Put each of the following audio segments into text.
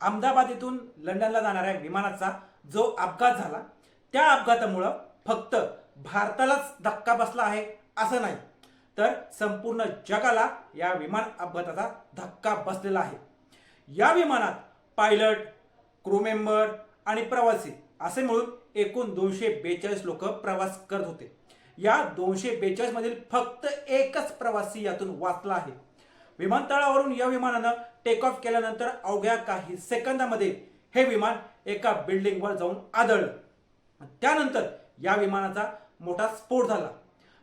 अहमदाबाद येथून लंडनला जाणाऱ्या विमानाचा जो अपघात झाला त्या अपघातामुळं फक्त भारतालाच धक्का बसला आहे असं नाही तर संपूर्ण जगाला या विमान अपघाताचा धक्का बसलेला आहे. या विमानात पायलट क्रू मेंबर आणि प्रवासी असे मिळून एकूण दोनशे बेचाळीस लोक प्रवास करत होते. या दोनशे बेचाळीस मधील फक्त एकच प्रवासी यातून वाचला आहे. विमानतळावरून या विमानानं टेक ऑफ केल्यानंतर अवघ्या काही सेकंदामध्ये हे विमान एका बिल्डिंगवर जाऊन आदळलं. त्यानंतर या विमानाचा मोठा स्फोट झाला.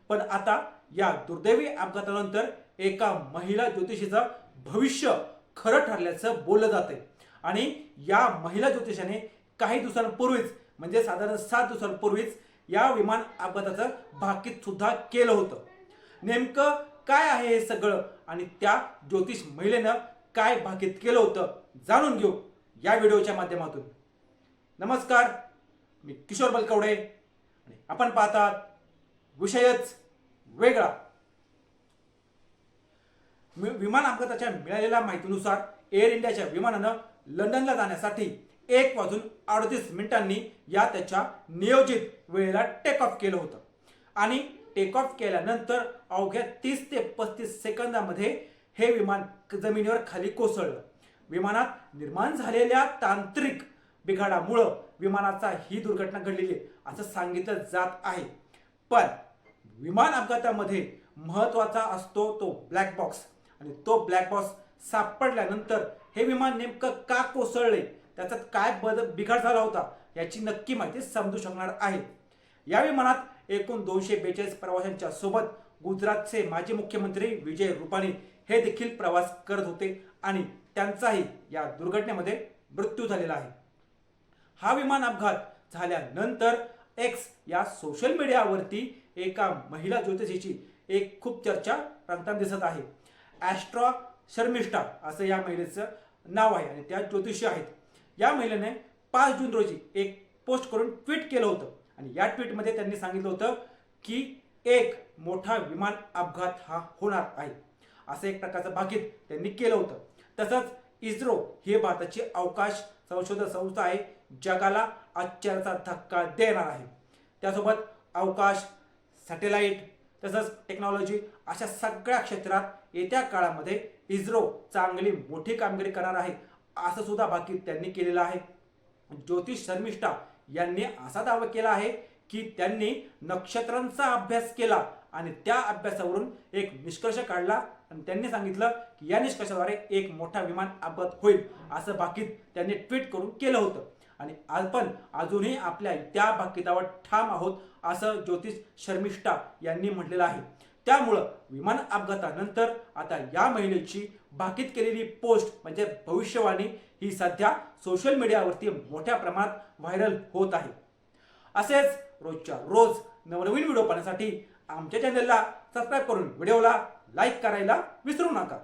पण आता या दुर्दैवी अपघातानंतर एका महिला ज्योतिषीचं भविष्य खरं ठरल्याचं बोललं जाते आणि या महिला ज्योतिषाने काही दिवसांपूर्वीच म्हणजे साधारण सात दिवसांपूर्वीच या विमान अपघाताचं भाकीत सुद्धा केलं होतं. नेमकं काय आहे हे सगळं? आणि त्या ज्योतिष महिलेनं काय भाकीत केलं होतं? जाणून घेऊ या व्हिडिओच्या माध्यमातून. नमस्कार मी किशोर बलकवडे. आणि आपण पाहतात विषयच वेगळा. वि- विमान अपघाताच्या मिळालेल्या माहितीनुसार एअर इंडियाच्या विमानानं लंडनला जाण्यासाठी एक वाजून अडतीस मिनिटांनी या त्याच्या नियोजित वेळेला टेक ऑफ केलं होतं. आणि टेक ऑफ केल्यानंतर अवघ्या तीस ते पस्तीस सेकंदामध्ये हे विमान जमिनीवर खाली कोसळलं. विमानात निर्माण झालेल्या तांत्रिक बिघाडामुळं विमानाचा ही दुर्घटना घडलेली आहे असं सांगितलं जात आहे. पण विमान अपघातामध्ये महत्त्वाचा असतो तो ब्लॅक बॉक्स आणि तो ब्लॅक बॉक्स सापडल्यानंतर हे विमान नेमकं का कोसळले त्याचा काय बद बिघाड झाला होता? याची नक्की माहिती समजू शकणार आहे. या विमानात एकूण दोनशे बेचाळीस प्रवाशांच्या सोबत गुजरातचे माजी मुख्यमंत्री विजय रुपाणी हे देखील प्रवास करत होते आणि त्यांचाही या दुर्घटनेमध्ये मृत्यू झालेला आहे. हा विमान अपघात झाल्यानंतर एक्स या सोशल मीडियावरती एका महिला ज्योतिषीची एक खूप चर्चा रंगताना दिसत आहे. ॲस्ट्रॉ शर्मिष्ठा असं या महिलेचं नाव आहे आणि त्या ज्योतिषी आहेत. या महिलेने पाच जून रोजी एक पोस्ट करून ट्विट केलं होतं. आणि या ट्विटमध्ये त्यांनी सांगितलं होतं की एक मोठा विमान अपघात हा होणार आहे. असं एक प्रकारचं भाकीत त्यांनी केलं होतं. तसंच इस्रो हे भारताची अवकाश संशोधन संस्था आहे जगाला आश्चर्याचा धक्का देणार आहे. त्यासोबत अवकाश सॅटेलाईट तसंच टेक्नॉलॉजी अशा सगळ्या क्षेत्रात येत्या काळामध्ये इस्रो चांगली मोठी कामगिरी करणार आहे असं सुद्धा बाकी त्यांनी केलेलं आहे. ज्योतिष शर्मिष्ठा यांनी असा दावा केला आहे की त्यांनी नक्षत्रांचा अभ्यास केला आणि त्या अभ्यासावरून एक निष्कर्ष काढला आणि त्यांनी सांगितलं की या निष्कर्षाद्वारे एक मोठा विमान अपघात होईल असं भाकीत त्यांनी ट्विट करून केलं होतं. आणि आपण अजूनही आपल्या त्या भाकितावर ठाम आहोत असं ज्योतिष शर्मिष्ठा यांनी म्हटलेलं आहे. त्यामुळं विमान अपघातानंतर आता या महिलेची भाकीत केलेली पोस्ट म्हणजे भविष्यवाणी ही सध्या सोशल मीडियावरती मोठ्या प्रमाणात व्हायरल होत आहे. असेच रोजच्या रोज नवनवीन व्हिडिओ पाहण्यासाठी आमच्या चॅनलला सबस्क्राईब करून व्हिडिओला लाईक करायला विसरू नका.